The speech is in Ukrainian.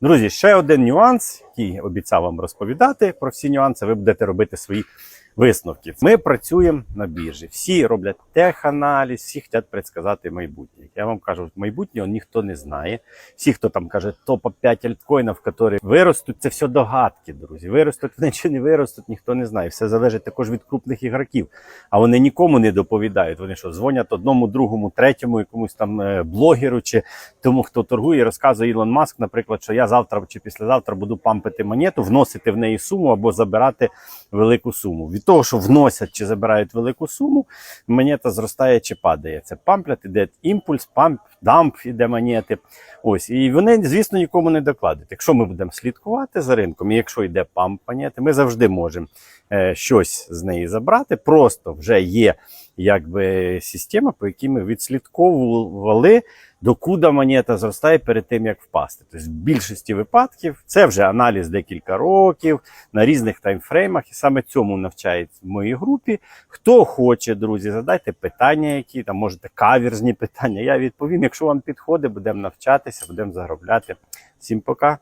Друзі, ще один нюанс, який обіцяв вам розповідати про всі нюанси. Ви будете робити свої висновки. Ми працюємо на біржі. Всі роблять теханаліз, всі хочуть предсказати майбутнє. Я вам кажу, майбутнього ніхто не знає. Всі, хто там каже, топа 5 альткоїнів, які виростуть, це все догадки, друзі. Виростуть вони чи не виростуть, ніхто не знає. Все залежить також від крупних ігроків. А вони нікому не доповідають. Вони що дзвонять одному, другому, третьому, якомусь там е, блогеру чи тому, хто торгує, розказує Ілон Маск, наприклад, що я завтра чи післязавтра буду пампити монету, вносити в неї суму або забирати велику суму. Від того, що вносять чи забирають велику суму, монета зростає чи падає. Це памплят, іде імпульс, памп, дамп іде монети. Ось і вони, звісно, нікому не докладуть. Якщо ми будемо слідкувати за ринком, і якщо йде памп монети, ми завжди можемо щось з неї забрати. Просто вже є якби система, по якій ми відслідковували, докуди монета зростає перед тим, як впасти. Тобто в більшості випадків це вже аналіз декілька років на різних таймфреймах, і саме цьому навчають в моїй групі. Хто хоче, друзі, задайте питання, які там можете каверзні питання. Я відповім. Якщо вам підходить, будемо навчатися, будемо заробляти. Всім пока.